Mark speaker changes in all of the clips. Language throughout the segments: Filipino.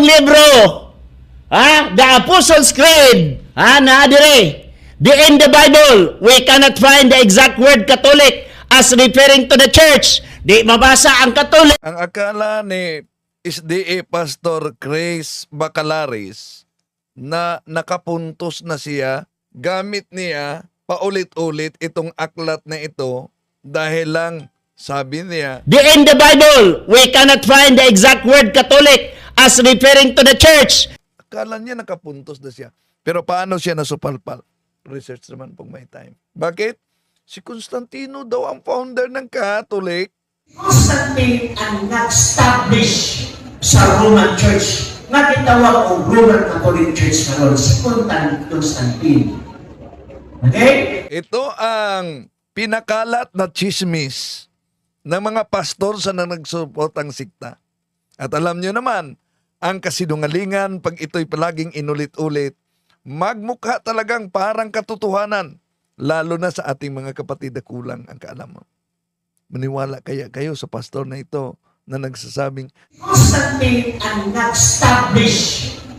Speaker 1: imong libro, ha? The Apostles' Creed, ha? Na dire. The in the Bible, we cannot find the exact word Catholic as referring to the church. Di mabasa ang Catholic.
Speaker 2: Ang akala ni SDA Pastor Chris Bacalaris na nakapuntos na siya, gamit niya paulit-ulit itong aklat na ito dahil lang sabi niya,
Speaker 1: The in the Bible, we cannot find the exact word Catholic as referring to the church.
Speaker 2: akala niya nakapuntos na siya. Pero paano siya nasupalpal? Research naman pong may time. Bakit? Si Constantino daw ang founder ng Catholic.
Speaker 3: Constantine ang nag-establish sa Roman Church nga gitawag og Roman Catholic Church karon si Constantine. Okay?
Speaker 2: Ito ang pinakalat na chismis ng mga pastor sa na nagsuportang sikta. At alam nyo naman, ang kasinungalingan pag ito'y palaging inulit-ulit, magmukha talagang parang katotohanan, lalo na sa ating mga kapatid na kulang ang kaalaman. Maniwala kaya kayo sa pastor na ito na nagsasabing,
Speaker 3: Constantine ang nag-establish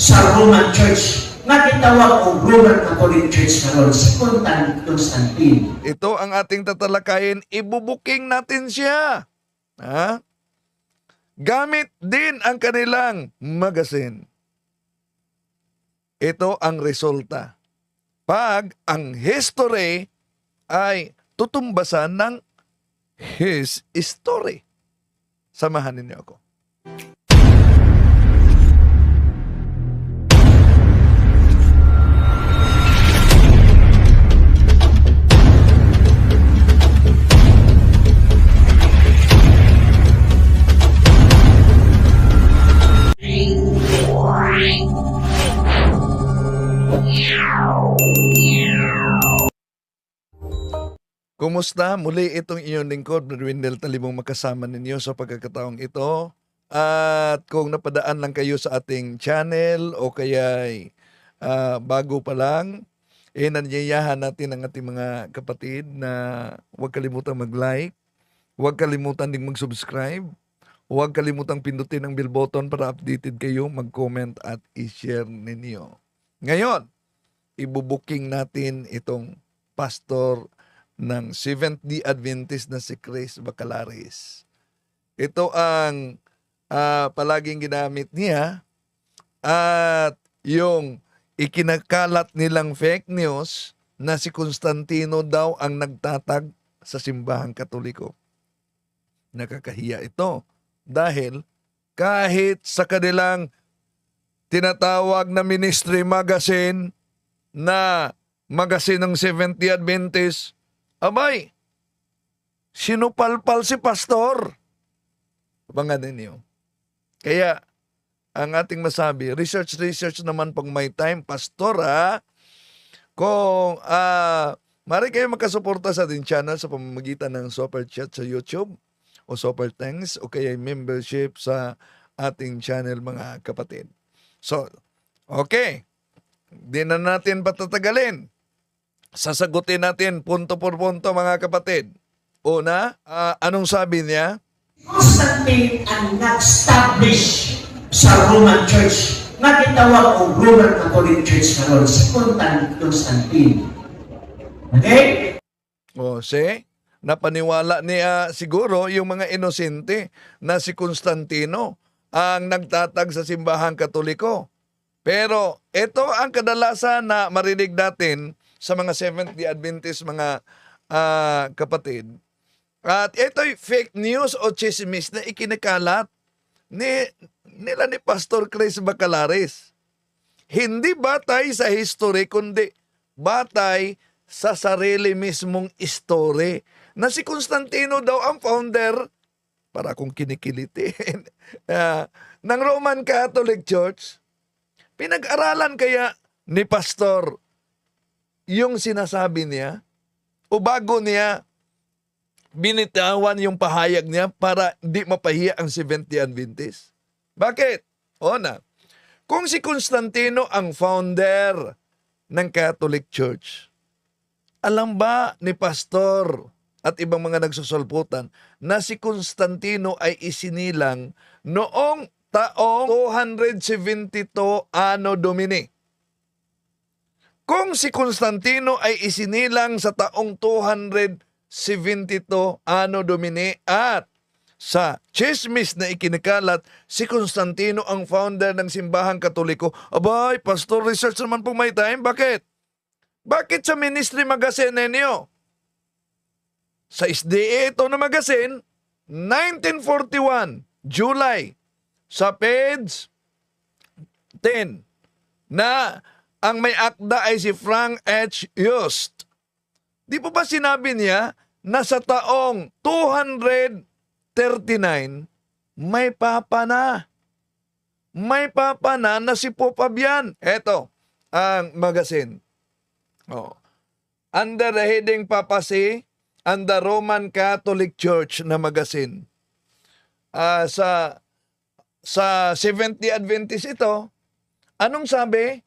Speaker 3: sa Roman Church nga gitawag og Roman Catholic Church karon si Contan- Constantine.
Speaker 2: ito ang ating tatalakayin, ibubuking natin siya. Ha? Gamit din ang kanilang magazine. Ito ang resulta. Pag ang history ay tutumbasan ng his story. Samahan ninyo ako. Kumusta? Muli itong inyong lingkod, Bradwindel Talibong makasama ninyo sa pagkakataong ito. At kung napadaan lang kayo sa ating channel o kaya bago pa lang, eh nanyayahan natin ang ating mga kapatid na huwag kalimutan mag-like, huwag kalimutan ding mag-subscribe, huwag kalimutan pindutin ang bell button para updated kayo, mag-comment at i-share ninyo. Ngayon, ibubuking natin itong pastor ng Seventh-day Adventist na si Chris Bacalaris. Ito ang ah, palaging ginamit niya at yung ikinakalat nilang fake news na si Constantino daw ang nagtatag sa simbahang katoliko. Nakakahiya ito dahil kahit sa kanilang tinatawag na ministry magazine na magazine ng 70 Adventist, abay, sinupalpal si pastor. Abangan ninyo. Kaya, ang ating masabi, research, research naman pag may time, pastor ha, kung ah mari kayo makasuporta sa ating channel sa pamamagitan ng Super Chat sa YouTube o Super Thanks o kaya membership sa ating channel mga kapatid. So, okay. Di na natin patatagalin. Sasagutin natin punto por punto mga kapatid. Una, ah, anong sabi niya?
Speaker 3: Constantine ang nag-establish sa Roman Church nga gitawag og Roman Catholic Church karon si Constantine. Okay?
Speaker 2: O, see? Napaniwala niya siguro yung mga inosente na si Constantino ang nagtatag sa simbahang katoliko. Pero ito ang kadalasan na marinig natin sa mga Seventh-day Adventist mga ah, kapatid. At ito'y fake news o chismis na ikinikalat ni, nila ni Pastor Chris Bacalares. Hindi batay sa history, kundi batay sa sarili mismong story. Na si Constantino daw ang founder, para kung kinikilitin, ah, ng Roman Catholic Church. Pinag-aralan kaya ni Pastor yung sinasabi niya? O bago niya binitawan yung pahayag niya para di mapahiya ang 70 Adventist? Bakit? O na, kung si Constantino ang founder ng Catholic Church, alam ba ni Pastor at ibang mga nagsusulputan na si Constantino ay isinilang noong taong 272 Anno Domini. Kung si Constantino ay isinilang sa taong 272 Anno Domini at sa chismis na ikinikalat, si Constantino ang founder ng simbahang katoliko. Abay, pastor research naman po may time. Bakit? Bakit sa ministry magazine ninyo? Sa SDA ito na magazine, 1941, July, sa page 10, na ang may akda ay si Frank H. Yost. Di po ba sinabi niya na sa taong 239, may papa na. May papa na na si Popabian. Eto, ang magazine. Oh. Under the heading Papacy and the Roman Catholic Church na magazine. Ah, sa sa 70 Adventist ito, anong sabi?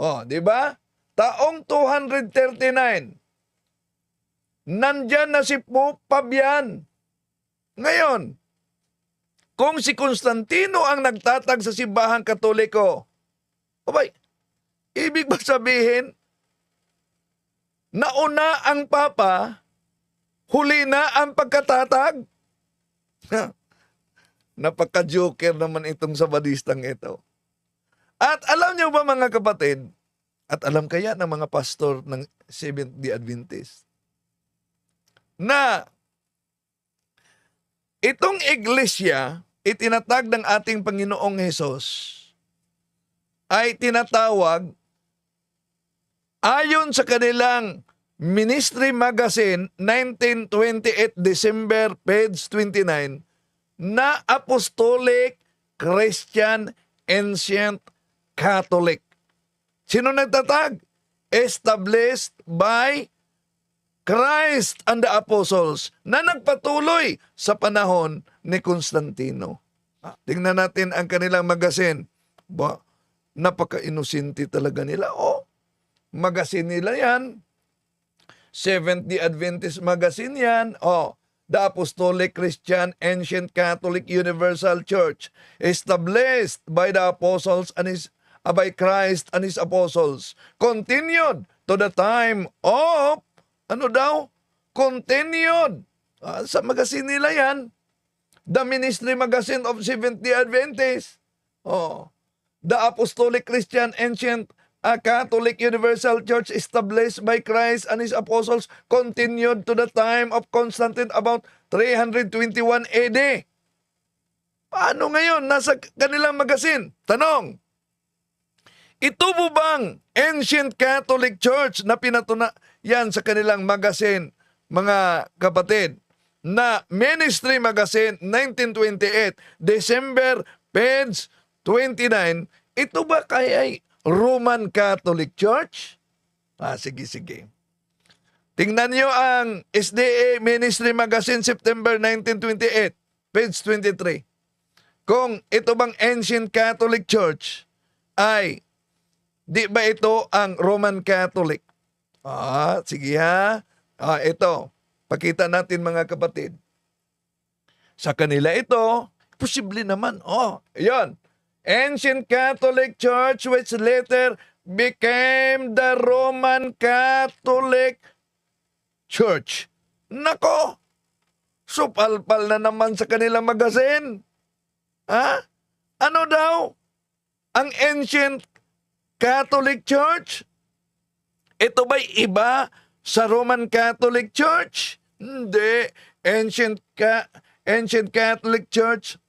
Speaker 2: Oh, di ba? Taong 239. Nandyan na si Pope Pabian. Ngayon, kung si Constantino ang nagtatag sa simbahang katoliko, abay, ibig ba sabihin, nauna ang Papa, huli na ang pagkatatag? Napaka-joker naman itong sabadistang ito. At alam niyo ba mga kapatid, at alam kaya ng mga pastor ng Seventh-day Adventist, na itong iglesia, itinatag ng ating Panginoong Hesus, ay tinatawag ayon sa kanilang Ministry Magazine 1928 December page 29 na Apostolic Christian Ancient Catholic. Sino nagtatag? Established by Christ and the Apostles na nagpatuloy sa panahon ni Constantino. Ah, Tingnan natin ang kanilang magazine. Ba, napaka-inusinti talaga nila. O, magazine nila yan. Seventh-day Adventist magazine yan. O, the Apostolic Christian Ancient Catholic Universal Church established by the apostles and his by Christ and his apostles continued to the time of ano daw? Continued. Ah, sa magazine nila yan. The Ministry Magazine of Seventh-day Adventist. Oh. The Apostolic Christian Ancient uh, Catholic Universal Church established by Christ and His Apostles continued to the time of Constantine about 321 AD. Paano ngayon? Nasa kanilang magazine. Tanong, ito po bang Ancient Catholic Church na pinatuna yan sa kanilang magazine, mga kapatid, na Ministry Magazine 1928, December page 29, ito ba kaya ay Roman Catholic Church? Ah, sige, sige. Tingnan nyo ang SDA Ministry Magazine September 1928, page 23. Kung ito bang Ancient Catholic Church ay Di ba ito ang Roman Catholic? Ah, sige ha. Ah, ito. Pakita natin mga kapatid. Sa kanila ito, posible naman. Oh, yon. Ancient Catholic Church which later became the Roman Catholic Church. Nako! Supalpal na naman sa kanilang magazine. Ha? Ano daw? Ang ancient Catholic Church? Ito ba'y iba sa Roman Catholic Church? Hindi. Ancient, Ca- Ancient Catholic Church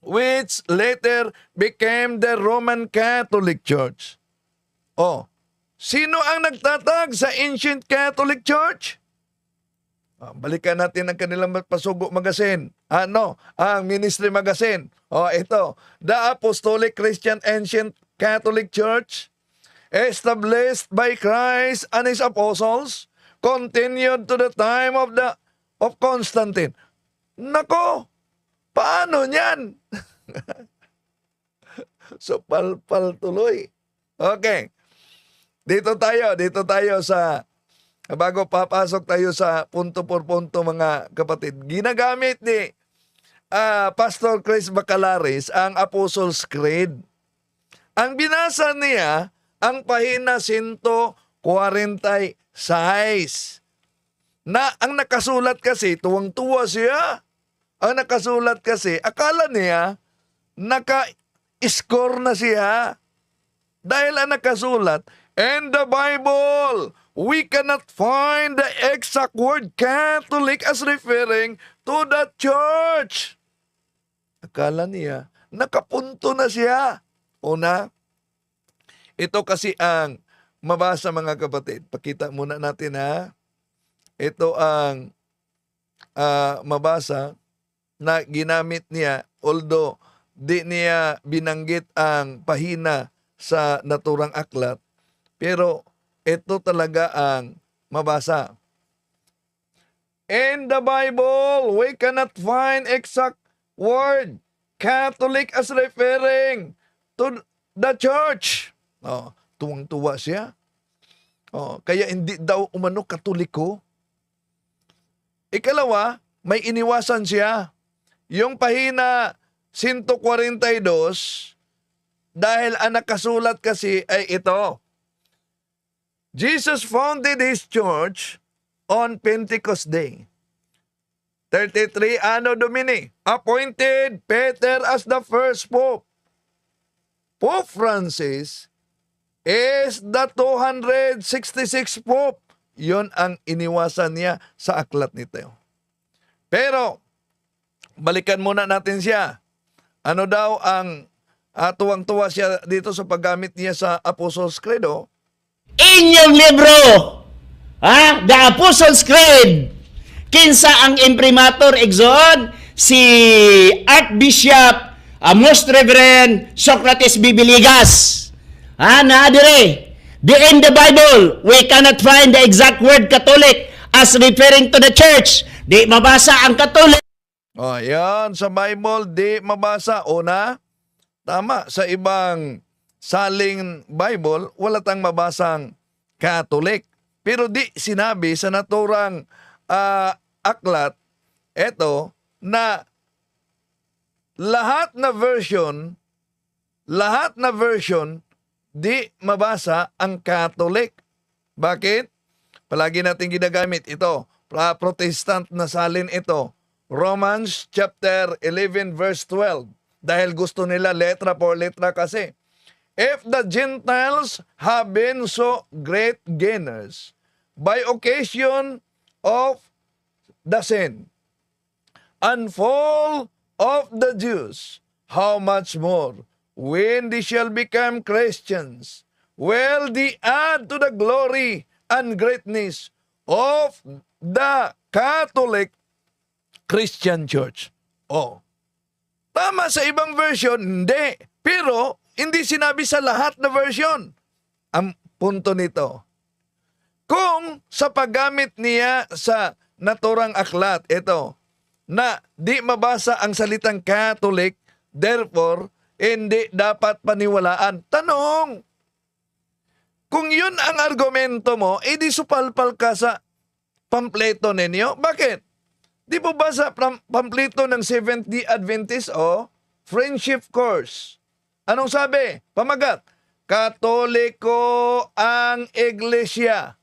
Speaker 2: which later became the Roman Catholic Church. Oh, sino ang nagtatag sa Ancient Catholic Church? Ah, balikan natin ang kanilang pasugo magazine. Ano? Ang ministry magazine. Oh, ito. The Apostolic Christian Ancient Catholic Church, established by Christ and His apostles, continued to the time of the of Constantine. Nako, paano niyan? so palpal tuloy. Okay. Dito tayo, dito tayo sa bago papasok tayo sa punto por punto mga kapatid. Ginagamit ni ah, Pastor Chris Bacalaris ang Apostles' Creed. Ang binasa niya ang pahina 146 na ang nakasulat kasi tuwang-tuwa siya. Ang nakasulat kasi akala niya naka-score na siya. Dahil ang nakasulat, in the Bible, we cannot find the exact word Catholic as referring to the church. Akala niya, nakapunto na siya. Una, ito kasi ang mabasa mga kapatid. Pakita muna natin ha. Ito ang ah, mabasa na ginamit niya although di niya binanggit ang pahina sa naturang aklat pero ito talaga ang mabasa. In the Bible, we cannot find exact word Catholic as referring to the church. Oh, tuwang-tuwa siya. Oh, kaya hindi daw umano katoliko. Ikalawa, may iniwasan siya. Yung pahina 142, dahil ang nakasulat kasi ay ito. Jesus founded His church on Pentecost Day. 33 Anno Domini, appointed Peter as the first pope. Pope Francis is the 266 pope. Yon ang iniwasan niya sa aklat nito. Pero, balikan muna natin siya. Ano daw ang ah, tuwang-tuwa siya dito sa paggamit niya sa Apostles' Credo?
Speaker 1: Inyong libro, ha? The Apostles' Creed. Kinsa ang imprimatur igsoon? Si Archbishop ah, Most Reverend Socrates Bibiligas. Ha, na dire. The in the Bible, we cannot find the exact word Catholic as referring to the church. Di mabasa ang Catholic
Speaker 2: O, yan. Sa Bible, di mabasa. Una, tama. Sa ibang saling Bible, wala tang mabasang Catholic. Pero di sinabi sa naturang ah, aklat, eto, na lahat na version, lahat na version, di mabasa ang Catholic. Bakit? Palagi natin ginagamit ito. Protestant na salin ito. Romans chapter 11 verse 12. Dahil gusto nila letra por letra kasi. If the Gentiles have been so great gainers by occasion of the sin and fall of the Jews, how much more when they shall become Christians will they add to the glory and greatness of the Catholic Christian Church. Oh. Tama sa ibang version, hindi. Pero, hindi sinabi sa lahat na version. Ang punto nito, kung sa paggamit niya sa naturang aklat, ito, na di mabasa ang salitang Catholic, therefore, hindi dapat paniwalaan. Tanong, kung yun ang argumento mo, edi supalpal ka sa pampleto ninyo. Bakit? Di po ba sa pam- pampleto ng Seventh-day Adventist o Friendship Course? Anong sabi? Pamagat. Katoliko ang iglesia.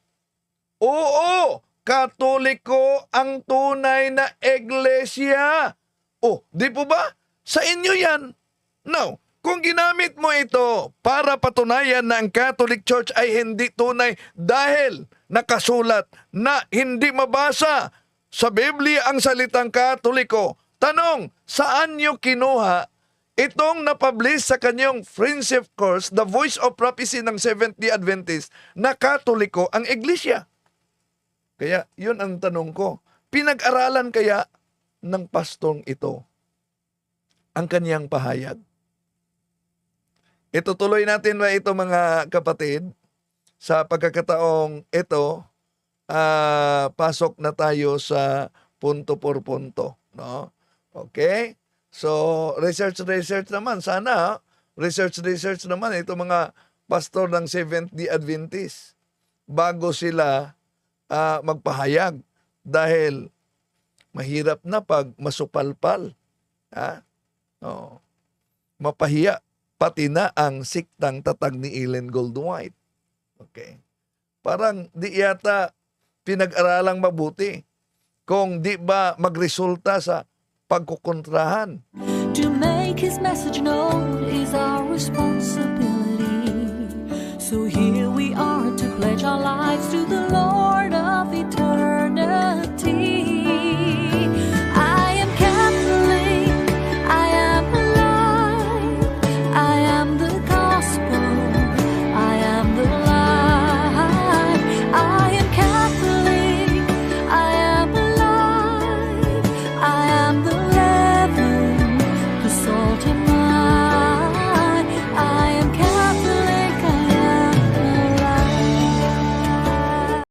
Speaker 2: Oo, katoliko ang tunay na iglesia. Oh, di po ba? Sa inyo yan. Now, kung ginamit mo ito para patunayan na ang Catholic Church ay hindi tunay dahil nakasulat na hindi mabasa sa Biblia ang salitang Katoliko, tanong, saan nyo kinuha itong napublish sa kanyang friendship course, The Voice of Prophecy ng Seventh-day Adventist, na Katoliko ang iglesia? Kaya, yun ang tanong ko. Pinag-aralan kaya ng pastong ito ang kanyang pahayag? Itutuloy natin ba ito mga kapatid? Sa pagkakataong ito, ah, pasok na tayo sa punto por punto. No? Okay? So, research, research naman. Sana, research, research naman ito mga pastor ng Seventh-day Adventist bago sila ah, magpahayag dahil mahirap na pag masupalpal Ha? Oo. Mapahiya pati na ang siktang tatag ni Ellen Goldwhite. Okay. Parang di yata pinag-aralang mabuti kung di ba magresulta sa pagkukontrahan.
Speaker 4: To make his message known is our responsibility. So here we are pledge our lives to the Lord of eternity.